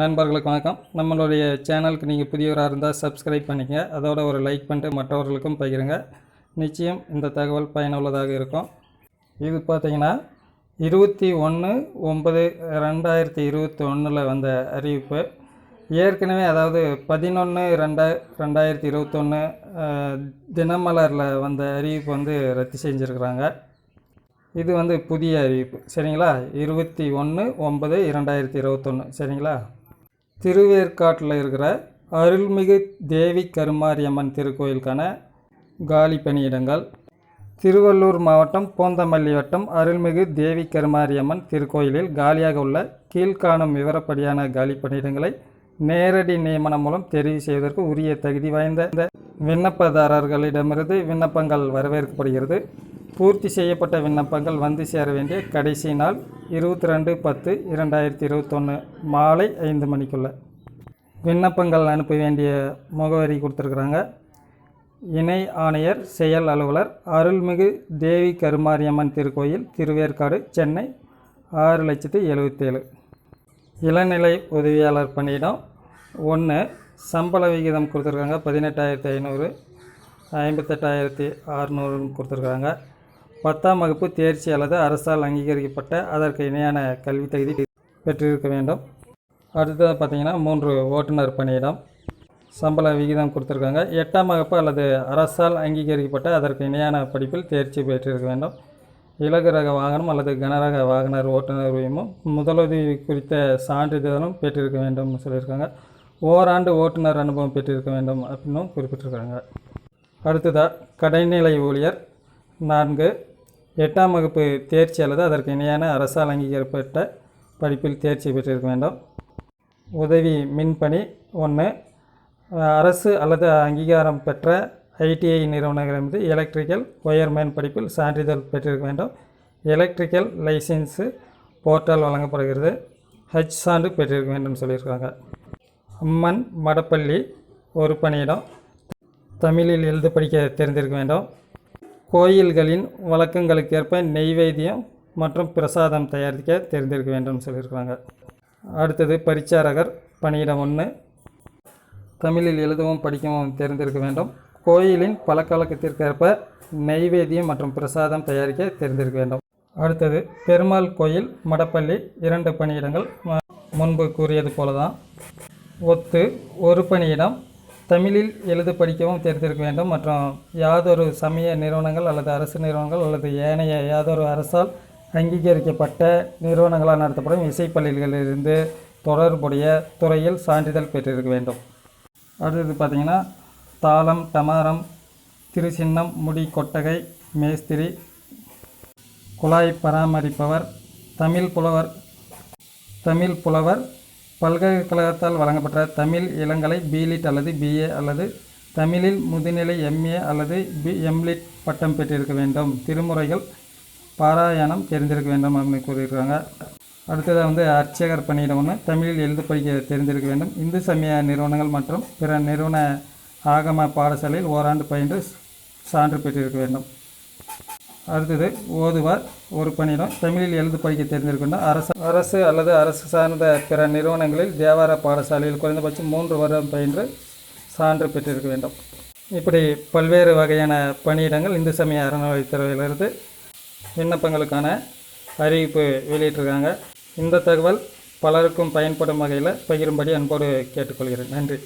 நண்பர்களுக்கு வணக்கம். நம்மளுடைய சேனலுக்கு நீங்கள் புதியவராக இருந்தால் சப்ஸ்கிரைப் பண்ணிக்கங்க. அதோட ஒரு லைக் பண்ணிட்டு மற்றவர்களுக்கும் பகிருங்க. நிச்சயம் இந்த தகவல் பயனுள்ளதாக இருக்கும். இது பார்த்தீங்கன்னா இருபத்தி ஒன்று ஒன்பது ரெண்டாயிரத்தி இருபத்தி ஒன்றில் வந்த அறிவிப்பு. ஏற்கனவே அதாவது பதினொன்று ரெண்டா ரெண்டாயிரத்தி இருபத்தொன்று தினமலரில் வந்த அறிவிப்பு வந்து ரத்து செஞ்சுருக்குறாங்க. இது வந்து புதிய அறிவிப்பு. சரிங்களா? இருபத்தி ஒன்று ஒன்பது இரண்டாயிரத்தி இருபத்தொன்று சரிங்களா? திருவேற்காட்டில் இருக்கிற அருள்மிகு தேவி கருமாரியம்மன் திருக்கோயிலுக்கான காலி பணியிடங்கள். திருவள்ளூர் மாவட்டம் பூந்தமல்லி வட்டம் அருள்மிகு தேவி கருமாரியம்மன் திருக்கோயிலில் காலியாக உள்ள கீழ்காணும் விவரப்படியான காலி பணியிடங்களை நேரடி நியமனம் மூலம் தெரிவு செய்வதற்கு உரிய தகுதி வாய்ந்த இந்த விண்ணப்பதாரர்களிடமிருந்து விண்ணப்பங்கள் வரவேற்கப்படுகிறது. பூர்த்தி செய்யப்பட்ட விண்ணப்பங்கள் வந்து சேர வேண்டிய கடைசி நாள் இருபத்தி ரெண்டு பத்து இரண்டாயிரத்தி இருபத்தொன்று மாலை ஐந்து மணிக்குள்ள. விண்ணப்பங்கள் அனுப்ப வேண்டிய முகவரி கொடுத்துருக்குறாங்க. இணை ஆணையர் செயல் அலுவலர் அருள்மிகு தேவி கருமாரியம்மன் திருக்கோயில் திருவேற்காடு சென்னை ஆறு லட்சத்தி எழுபத்தேழு இளநிலை உதவியாளர் பணியிடம் ஒன்று சம்பள விகிதம் கொடுத்துருக்காங்க பதினெட்டாயிரத்தி ஐநூறு ஐம்பத்தெட்டாயிரத்தி அறநூறுன்னு கொடுத்துருக்காங்க. பத்தாம் வகுப்பு தேர்ச்சி அல்லது அரசால் அங்கீகரிக்கப்பட்ட அதற்கு இணையான கல்வி தகுதி பெற்றிருக்க வேண்டும். அடுத்தது பார்த்திங்கன்னா மூன்று ஓட்டுநர் பணியிடம் சம்பள விகிதம் கொடுத்துருக்காங்க. எட்டாம் வகுப்பு அல்லது அரசால் அங்கீகரிக்கப்பட்ட அதற்கு இணையான படிப்பில் தேர்ச்சி பெற்றிருக்க வேண்டும். இலகு ரக வாகனம் அல்லது கனரக வாகனர் ஓட்டுநர் உரிமம் முதலுதவி குறித்த சான்றிதழும் பெற்றிருக்க வேண்டும்னு சொல்லியிருக்காங்க. ஓராண்டு ஓட்டுநர் அனுபவம் பெற்றிருக்க வேண்டும் அப்படின்னும் குறிப்பிட்டிருக்காங்க. அடுத்ததாக கடைநிலை ஊழியர் நான்கு எட்டாம் வகுப்பு தேர்ச்சி அல்லது அதற்கு இணையான அரசால் அங்கீகரிக்கப்பட்ட படிப்பில் தேர்ச்சி பெற்றிருக்க வேண்டும். உதவி மின்பணி ஒன்று அரசு அல்லது அங்கீகாரம் பெற்ற ஐடிஐ நிறுவனங்களிலிருந்து எலக்ட்ரிக்கல் ஒயர்மேன் படிப்பில் சான்றிதழ் பெற்றிருக்க வேண்டும். எலக்ட்ரிக்கல் லைசன்ஸு போர்ட்டல் வழங்கப்படுகிறது. ஹச் சான்று பெற்றிருக்க வேண்டும் சொல்லியிருக்காங்க. அம்மன் மடப்பள்ளி ஒரு பணியிடம். தமிழில் எழுத படிக்க தெரிந்திருக்க வேண்டும். கோயில்களின் வழக்கங்களுக்கேற்ப நெய்வேத்தியம் மற்றும் பிரசாதம் தயாரிக்க தெரிந்திருக்க வேண்டும் சொல்லியிருக்கிறாங்க. அடுத்தது பரிச்சாரகர் பணியிடம் ஒன்று. தமிழில் எழுதவும் படிக்கவும் தெரிந்திருக்க வேண்டும். கோயிலின் பழக்கவழக்கத்திற்கேற்ப நெய்வேத்தியம் மற்றும் பிரசாதம் தயாரிக்க தெரிந்திருக்க வேண்டும். அடுத்தது பெருமாள் கோயில் மடப்பள்ளி இரண்டு பணியிடங்கள். முன்பு கூறியது போல தான் ஒத்து ஒரு பணியிடம் தமிழில் எழுத படிக்கவும் தெரிந்திருக்க வேண்டும். மற்றும் யாதொரு சமய நிறுவனங்கள் அல்லது அரசு நிறுவனங்கள் அல்லது ஏனைய யாதொரு அரசால் அங்கீகரிக்கப்பட்ட நிறுவனங்களால் நடத்தப்படும் இசைப்பள்ளிகளிலிருந்து தொடர்புடைய துறையில் சான்றிதழ் பெற்றிருக்க வேண்டும். அடுத்தது பார்த்திங்கன்னா தாளம் டமாரம் திருச்சின்னம் முடி கொட்டகை மேஸ்திரி குழாய் பராமரிப்பவர் தமிழ் புலவர் தமிழ் புலவர் பல்கலைக்கழகத்தால் வழங்கப்பட்ட தமிழ் இளங்கலை பிலிட் அல்லது பிஏ அல்லது தமிழில் முதுநிலை எம்ஏ அல்லது பி எம்லிட் பட்டம் பெற்றிருக்க வேண்டும். திருமுறைகள் பாராயணம் தெரிந்திருக்க வேண்டும் அப்படின்னு கூறியிருக்காங்க. அடுத்தது வந்து அர்ச்சகர் பணியிடம் ஒன்று தமிழில் எழுத படிக்க தெரிந்திருக்க வேண்டும். இந்து சமய நிறுவனங்கள் மற்றும் பிற நிறுவன ஆகம பாடசாலையில் ஓராண்டு பயின்று சான்று பெற்றிருக்க வேண்டும். அடுத்தது ஓதுவார் ஒரு பணியிடம். தமிழில் எழுது படிக்க தெரிந்திருக்க அரசு அரசு அல்லது அரசு சார்ந்த பிற நிறுவனங்களில் தேவார பாடசாலையில் குறைந்தபட்சம் மூன்று வருடம் பயின்று சான்று பெற்றிருக்க வேண்டும். இப்படி பல்வேறு வகையான பணியிடங்கள் இந்து சமய அறநிலையத்துறையிலிருந்து விண்ணப்பங்களுக்கான அறிவிப்பு வெளியிட்டிருக்காங்க. இந்த தகவல் பலருக்கும் பயன்படும் வகையில் பகிரும்படி அன்போடு கேட்டுக்கொள்கிறேன். நன்றி.